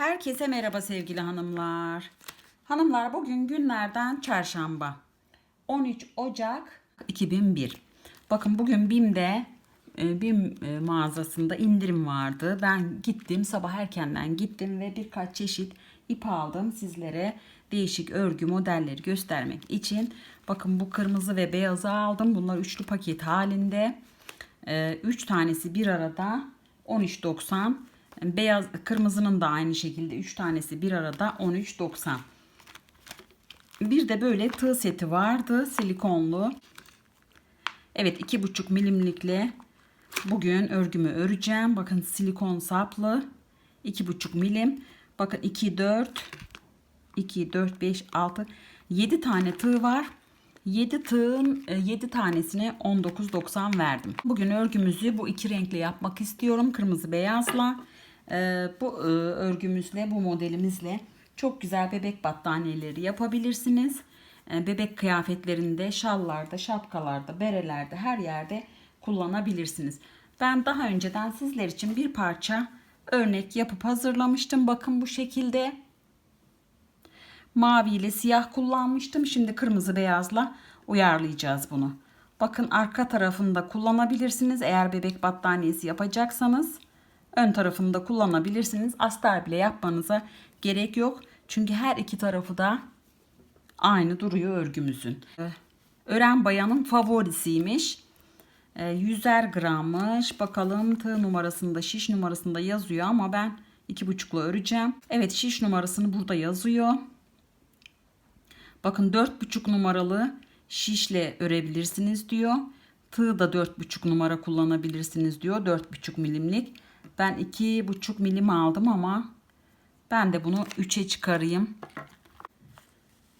Herkese merhaba sevgili hanımlar. Hanımlar bugün günlerden çarşamba. 13 Ocak 2001. Bakın bugün BİM'de e, BİM e, mağazasında indirim vardı. Ben gittim sabah erkenden gittim ve birkaç çeşit ip aldım sizlere değişik örgü modelleri göstermek için. Bakın bu kırmızı ve beyazı aldım. Bunlar üçlü paket halinde. 3 tanesi bir arada 13.90. Beyaz kırmızının da aynı şekilde 3 tanesi bir arada 13.90. Bir de böyle tığ seti vardı silikonlu. Evet 2,5 milimlikle bugün örgümü öreceğim. Bakın silikon saplı 2,5 milim. Bakın 2 4 2 4 5 6 7 tane tığ var. 7 tığın 7 tanesine 19.90 verdim. Bugün örgümüzü bu iki renkle yapmak istiyorum. Kırmızı beyazla. Ee, bu e, örgümüzle bu modelimizle çok güzel bebek battaniyeleri yapabilirsiniz. Ee, bebek kıyafetlerinde, şallarda, şapkalarda, berelerde her yerde kullanabilirsiniz. Ben daha önceden sizler için bir parça örnek yapıp hazırlamıştım. Bakın bu şekilde mavi ile siyah kullanmıştım. Şimdi kırmızı beyazla uyarlayacağız bunu. Bakın arka tarafında kullanabilirsiniz. Eğer bebek battaniyesi yapacaksanız ön tarafında kullanabilirsiniz. Astar bile yapmanıza gerek yok. Çünkü her iki tarafı da aynı duruyor örgümüzün. Ören bayanın favorisiymiş. 100'er grammış. Bakalım tığ numarasında şiş numarasında yazıyor ama ben 2,5'la öreceğim. Evet şiş numarasını burada yazıyor. Bakın 4,5 numaralı şişle örebilirsiniz diyor. Tığ da 4,5 numara kullanabilirsiniz diyor. 4,5 milimlik. Ben 2,5 milim aldım ama ben de bunu 3'e çıkarayım.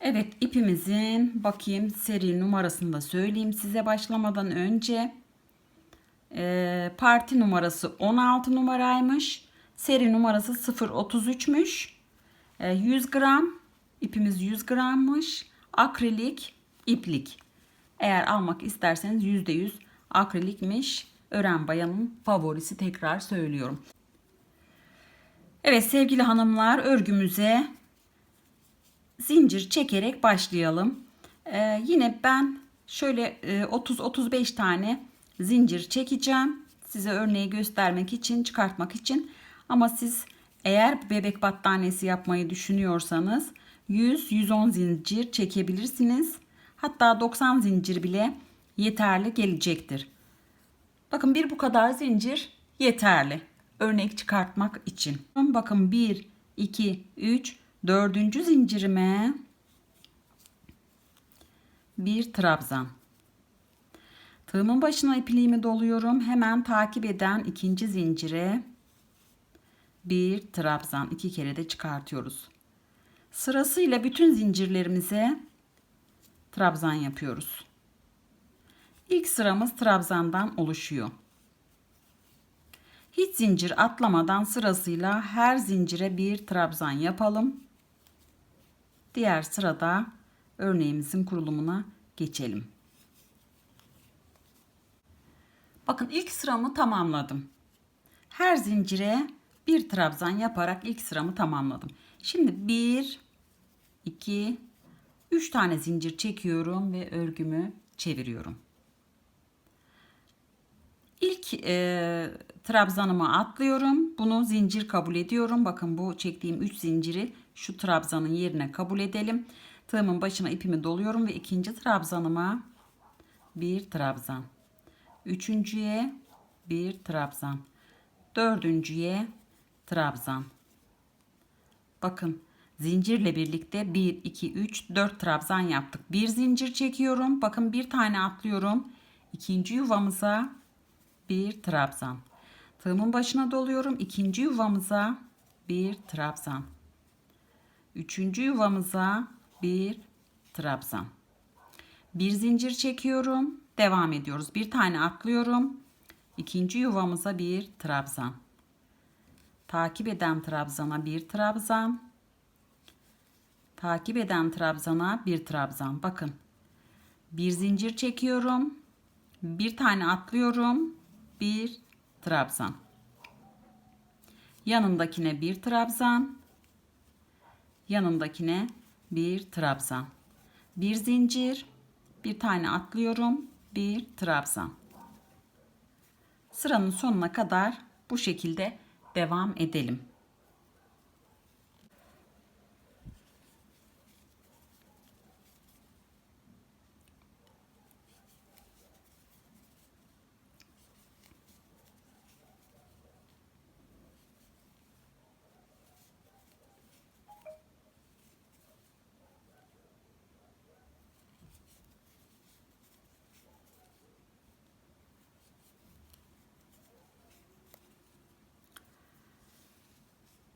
Evet ipimizin bakayım seri numarasını da söyleyeyim size başlamadan önce. Ee, parti numarası 16 numaraymış. Seri numarası 033'müş. Ee, 100 gram ipimiz 100 grammış. Akrilik iplik. Eğer almak isterseniz %100 akrilikmiş. Ören bayanın favorisi tekrar söylüyorum. Evet sevgili hanımlar örgümüze zincir çekerek başlayalım. Ee, yine ben şöyle 30-35 tane zincir çekeceğim. Size örneği göstermek için, çıkartmak için. Ama siz eğer bebek battaniyesi yapmayı düşünüyorsanız 100-110 zincir çekebilirsiniz. Hatta 90 zincir bile yeterli gelecektir. Bakın bir bu kadar zincir yeterli. Örnek çıkartmak için. Bakın 1, 2, 3, 4. zincirime bir trabzan. Tığımın başına ipliğimi doluyorum. Hemen takip eden ikinci zincire bir trabzan. iki kere de çıkartıyoruz. Sırasıyla bütün zincirlerimize trabzan yapıyoruz. İlk sıramız trabzandan oluşuyor. Hiç zincir atlamadan sırasıyla her zincire bir trabzan yapalım. Diğer sırada örneğimizin kurulumuna geçelim. Bakın ilk sıramı tamamladım. Her zincire bir trabzan yaparak ilk sıramı tamamladım. Şimdi 1 2 3 tane zincir çekiyorum ve örgümü çeviriyorum. İlk e, trabzanıma atlıyorum. Bunu zincir kabul ediyorum. Bakın bu çektiğim 3 zinciri şu trabzanın yerine kabul edelim. Tığımın başına ipimi doluyorum ve ikinci trabzanıma bir trabzan. Üçüncüye bir trabzan. Dördüncüye trabzan. Bakın zincirle birlikte 1, 2, 3, 4 trabzan yaptık. Bir zincir çekiyorum. Bakın bir tane atlıyorum. İkinci yuvamıza bir trabzan. Tığımın başına doluyorum. İkinci yuvamıza bir trabzan. Üçüncü yuvamıza bir trabzan. Bir zincir çekiyorum. Devam ediyoruz. Bir tane atlıyorum. İkinci yuvamıza bir trabzan. Takip eden trabzana bir trabzan. Takip eden trabzana bir trabzan. Bakın. Bir zincir çekiyorum. Bir tane atlıyorum. Bir trabzan. Yanındakine bir trabzan. yanındakine bir trabzan. Bir zincir, bir tane atlıyorum, bir trabzan. Sıranın sonuna kadar bu şekilde devam edelim.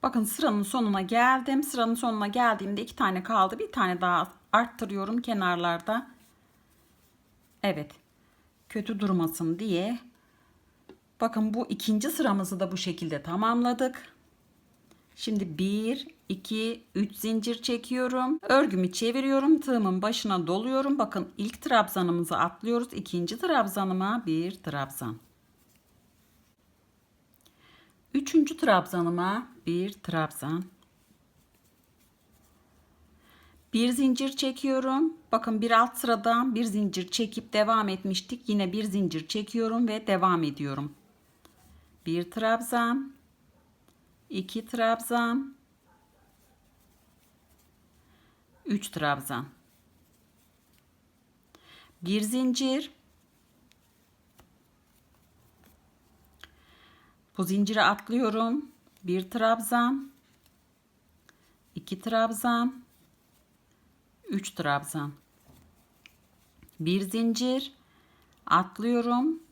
Bakın sıranın sonuna geldim. Sıranın sonuna geldiğimde iki tane kaldı. Bir tane daha arttırıyorum kenarlarda. Evet. Kötü durmasın diye. Bakın bu ikinci sıramızı da bu şekilde tamamladık. Şimdi 1, 2, 3 zincir çekiyorum. Örgümü çeviriyorum. Tığımın başına doluyorum. Bakın ilk trabzanımızı atlıyoruz. İkinci trabzanıma bir trabzan. Üçüncü trabzanıma bir trabzan. Bir zincir çekiyorum. Bakın bir alt sıradan bir zincir çekip devam etmiştik. Yine bir zincir çekiyorum ve devam ediyorum. Bir trabzan. iki trabzan. Üç trabzan. Bir zincir. Bu zinciri atlıyorum. Bir trabzan. iki trabzan. Üç trabzan. Bir zincir. Atlıyorum.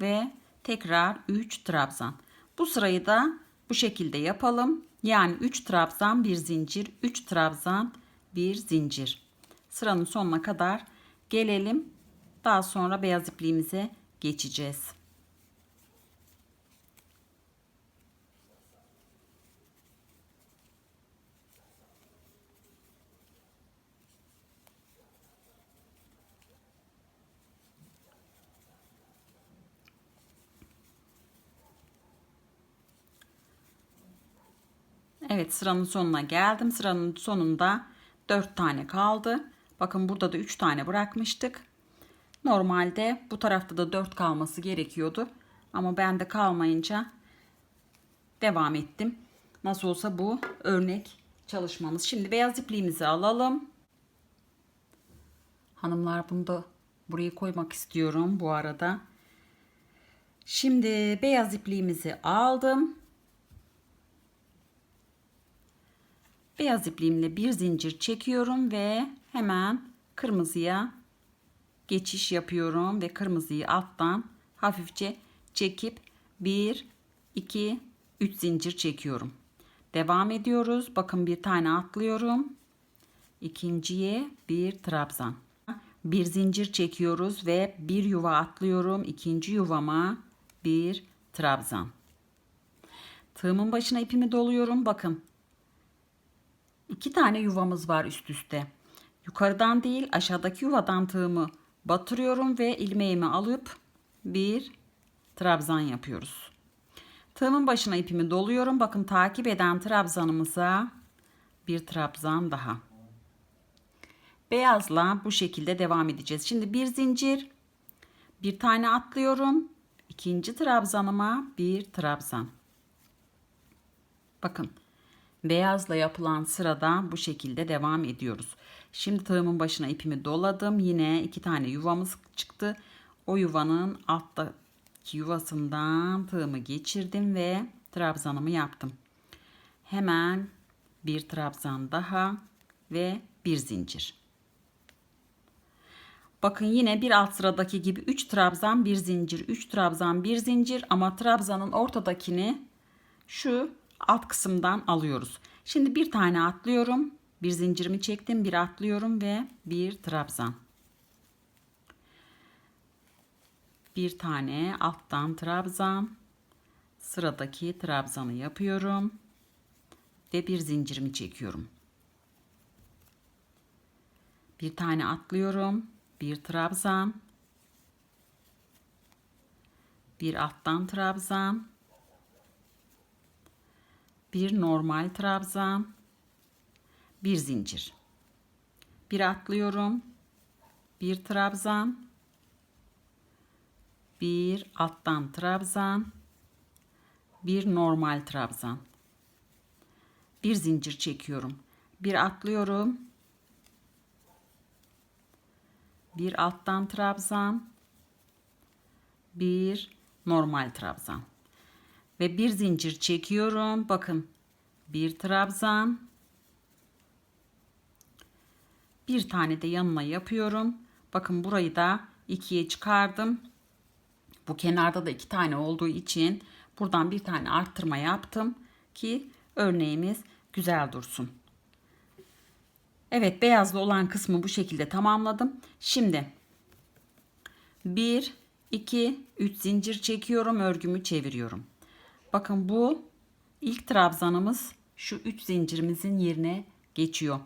Ve tekrar 3 trabzan. Bu sırayı da bu şekilde yapalım. Yani 3 trabzan, bir zincir, 3 trabzan, bir zincir. Sıranın sonuna kadar gelelim. Daha sonra beyaz ipliğimize geçeceğiz. Evet sıranın sonuna geldim. Sıranın sonunda 4 tane kaldı. Bakın burada da 3 tane bırakmıştık. Normalde bu tarafta da 4 kalması gerekiyordu. Ama bende kalmayınca devam ettim. Nasıl olsa bu örnek çalışmamız. Şimdi beyaz ipliğimizi alalım. Hanımlar bunu da buraya koymak istiyorum bu arada. Şimdi beyaz ipliğimizi aldım. Beyaz ipliğimle bir zincir çekiyorum ve hemen kırmızıya geçiş yapıyorum ve kırmızıyı alttan hafifçe çekip 1 2 3 zincir çekiyorum. Devam ediyoruz. Bakın bir tane atlıyorum. İkinciye bir trabzan. Bir zincir çekiyoruz ve bir yuva atlıyorum. İkinci yuvama bir trabzan. Tığımın başına ipimi doluyorum. Bakın iki tane yuvamız var üst üste. Yukarıdan değil aşağıdaki yuvadan tığımı batırıyorum ve ilmeğimi alıp bir trabzan yapıyoruz. Tığımın başına ipimi doluyorum. Bakın takip eden trabzanımıza bir trabzan daha. Beyazla bu şekilde devam edeceğiz. Şimdi bir zincir, bir tane atlıyorum. İkinci trabzanıma bir trabzan. Bakın Beyazla yapılan sırada bu şekilde devam ediyoruz. Şimdi tığımın başına ipimi doladım. Yine iki tane yuvamız çıktı. O yuvanın alttaki yuvasından tığımı geçirdim ve trabzanımı yaptım. Hemen bir trabzan daha ve bir zincir. Bakın yine bir alt sıradaki gibi 3 trabzan, bir zincir, 3 trabzan, bir zincir ama trabzanın ortadakini şu alt kısımdan alıyoruz. Şimdi bir tane atlıyorum. Bir zincirimi çektim. Bir atlıyorum ve bir trabzan. Bir tane alttan trabzan. Sıradaki trabzanı yapıyorum. Ve bir zincirimi çekiyorum. Bir tane atlıyorum. Bir trabzan. Bir alttan trabzan bir normal trabzan, bir zincir. Bir atlıyorum. Bir trabzan. Bir alttan trabzan. Bir normal trabzan. Bir zincir çekiyorum. Bir atlıyorum. Bir alttan trabzan. Bir normal trabzan. Ve bir zincir çekiyorum. Bakın. Bir trabzan. Bir tane de yanına yapıyorum. Bakın burayı da ikiye çıkardım. Bu kenarda da iki tane olduğu için buradan bir tane arttırma yaptım ki örneğimiz güzel dursun. Evet beyazlı olan kısmı bu şekilde tamamladım. Şimdi 1, 2, 3 zincir çekiyorum örgümü çeviriyorum. Bakın bu ilk trabzanımız şu 3 zincirimizin yerine geçiyor.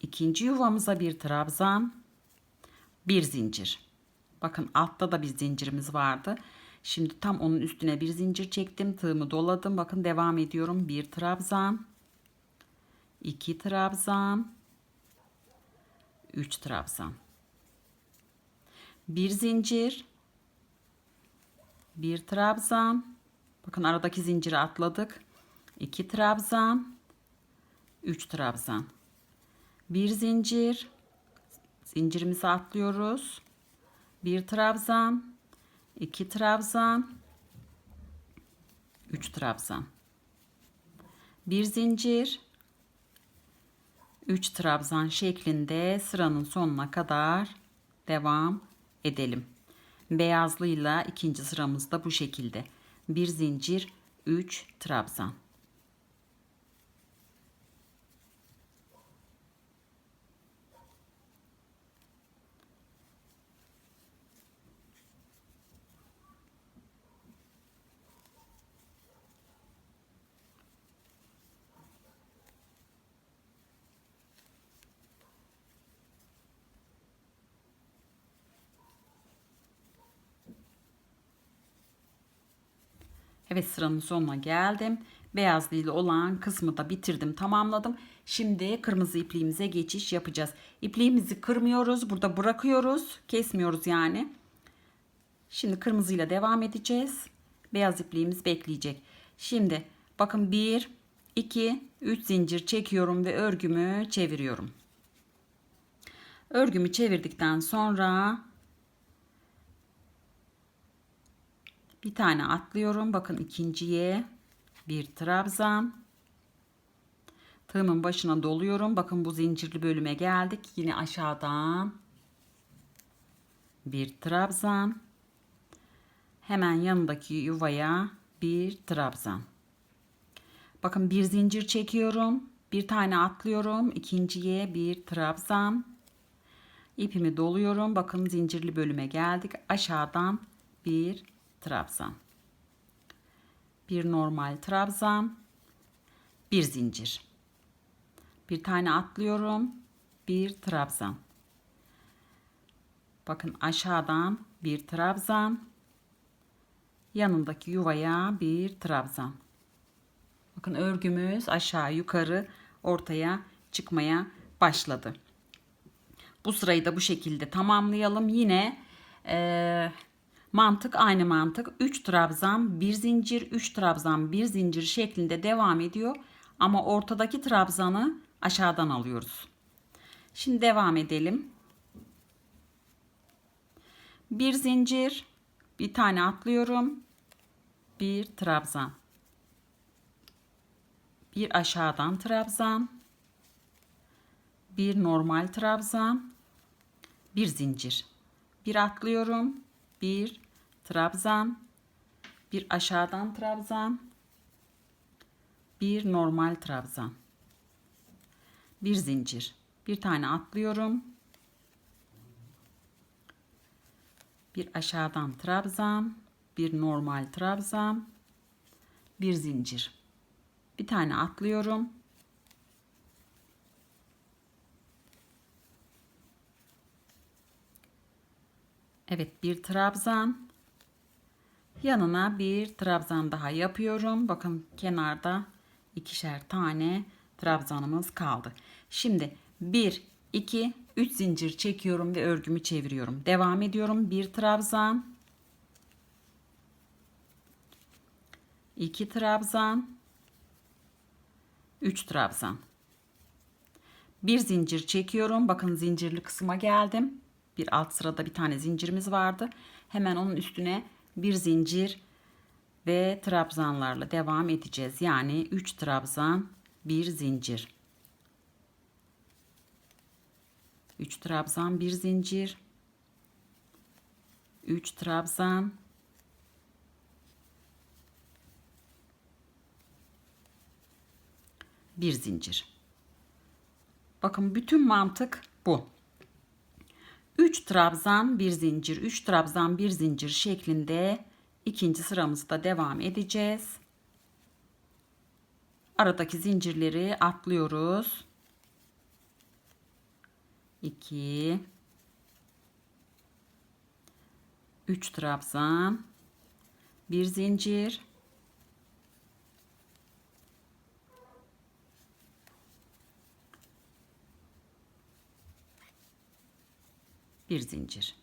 İkinci yuvamıza bir trabzan, bir zincir. Bakın altta da bir zincirimiz vardı. Şimdi tam onun üstüne bir zincir çektim. Tığımı doladım. Bakın devam ediyorum. Bir trabzan, iki trabzan, üç trabzan. Bir zincir, bir trabzan. Bakın aradaki zinciri atladık. İki trabzan, üç trabzan. Bir zincir. Zincirimizi atlıyoruz. Bir trabzan iki trabzan üç trabzan. Bir zincir üç trabzan şeklinde sıranın sonuna kadar devam edelim. Beyazlıyla ikinci sıramızda bu şekilde bir zincir 3 trabzan Evet sıranın sonuna geldim. Beyazlı ile olan kısmı da bitirdim tamamladım. Şimdi kırmızı ipliğimize geçiş yapacağız. İpliğimizi kırmıyoruz. Burada bırakıyoruz. Kesmiyoruz yani. Şimdi kırmızıyla devam edeceğiz. Beyaz ipliğimiz bekleyecek. Şimdi bakın 1, 2, 3 zincir çekiyorum ve örgümü çeviriyorum. Örgümü çevirdikten sonra Bir tane atlıyorum. Bakın ikinciye bir trabzan. Tığımın başına doluyorum. Bakın bu zincirli bölüme geldik. Yine aşağıdan bir trabzan. Hemen yanındaki yuvaya bir trabzan. Bakın bir zincir çekiyorum. Bir tane atlıyorum. ikinciye bir trabzan. İpimi doluyorum. Bakın zincirli bölüme geldik. Aşağıdan bir trabzan. Bir normal trabzan. Bir zincir. Bir tane atlıyorum. Bir trabzan. Bakın aşağıdan bir trabzan. Yanındaki yuvaya bir trabzan. Bakın örgümüz aşağı yukarı ortaya çıkmaya başladı. Bu sırayı da bu şekilde tamamlayalım. Yine eee Mantık aynı mantık. 3 trabzan, 1 zincir, 3 trabzan, 1 zincir şeklinde devam ediyor. Ama ortadaki trabzanı aşağıdan alıyoruz. Şimdi devam edelim. Bir zincir, bir tane atlıyorum. Bir trabzan. Bir aşağıdan trabzan. Bir normal trabzan. Bir zincir. Bir atlıyorum. Bir trabzan, bir aşağıdan trabzan, bir normal trabzan, bir zincir, bir tane atlıyorum, bir aşağıdan trabzan, bir normal trabzan, bir zincir, bir tane atlıyorum. Evet bir trabzan, Yanına bir trabzan daha yapıyorum. Bakın kenarda ikişer tane trabzanımız kaldı. Şimdi 1 2 3 zincir çekiyorum ve örgümü çeviriyorum. Devam ediyorum. 1 trabzan 2 trabzan 3 trabzan. Bir zincir çekiyorum. Bakın zincirli kısma geldim. Bir alt sırada bir tane zincirimiz vardı. Hemen onun üstüne bir zincir ve trabzanlarla devam edeceğiz. Yani 3 trabzan, bir zincir. 3 trabzan, bir zincir. 3 trabzan, bir zincir. Bakın bütün mantık bu. 3 trabzan bir zincir, 3 trabzan bir zincir şeklinde ikinci sıramızda devam edeceğiz. Aradaki zincirleri atlıyoruz. 2 3 trabzan bir zincir bir zincir.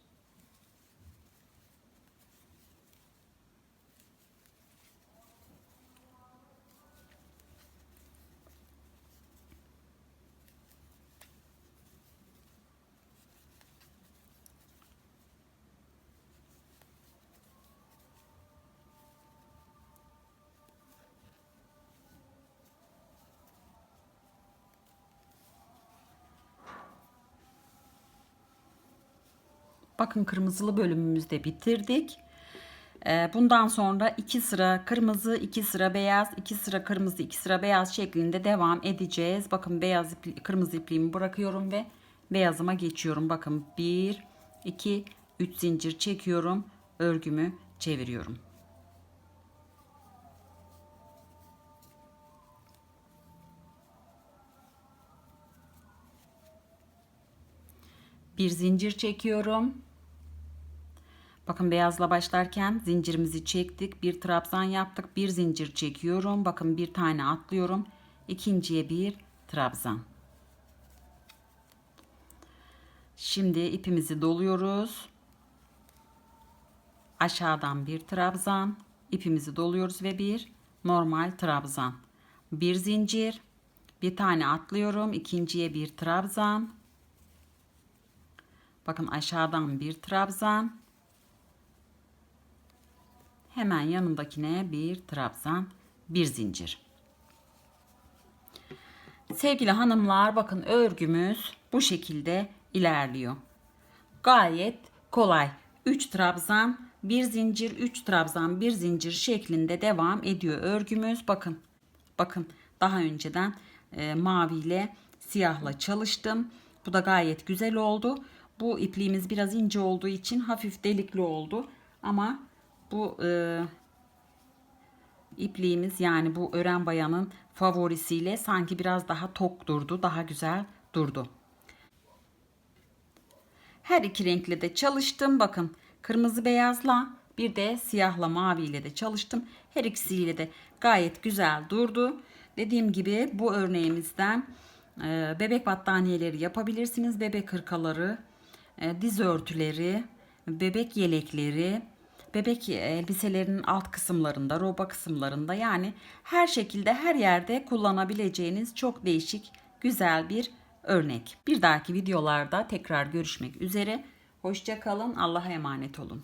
Bakın kırmızılı bölümümüzde bitirdik. Ee, bundan sonra iki sıra kırmızı, iki sıra beyaz, iki sıra kırmızı, iki sıra beyaz şeklinde devam edeceğiz. Bakın beyaz ipli, kırmızı ipliğimi bırakıyorum ve beyazıma geçiyorum. Bakın 1, 2, 3 zincir çekiyorum. Örgümü çeviriyorum. Bir zincir çekiyorum. Bakın beyazla başlarken zincirimizi çektik. Bir trabzan yaptık. Bir zincir çekiyorum. Bakın bir tane atlıyorum. İkinciye bir trabzan. Şimdi ipimizi doluyoruz. Aşağıdan bir trabzan. ipimizi doluyoruz ve bir normal trabzan. Bir zincir. Bir tane atlıyorum. ikinciye bir trabzan. Bakın aşağıdan bir trabzan. Hemen yanındakine bir trabzan, bir zincir. Sevgili hanımlar bakın örgümüz bu şekilde ilerliyor. Gayet kolay. 3 trabzan, bir zincir, 3 trabzan, bir zincir şeklinde devam ediyor örgümüz. Bakın. Bakın daha önceden e, mavi ile siyahla çalıştım. Bu da gayet güzel oldu. Bu ipliğimiz biraz ince olduğu için hafif delikli oldu. Ama bu e, ipliğimiz yani bu ören bayanın favorisiyle sanki biraz daha tok durdu. Daha güzel durdu. Her iki renkle de çalıştım. Bakın kırmızı beyazla bir de siyahla maviyle de çalıştım. Her ikisiyle de gayet güzel durdu. Dediğim gibi bu örneğimizden e, bebek battaniyeleri yapabilirsiniz. Bebek hırkaları, e, diz örtüleri, bebek yelekleri, bebek elbiselerinin alt kısımlarında, roba kısımlarında yani her şekilde her yerde kullanabileceğiniz çok değişik güzel bir örnek. Bir dahaki videolarda tekrar görüşmek üzere. Hoşça kalın. Allah'a emanet olun.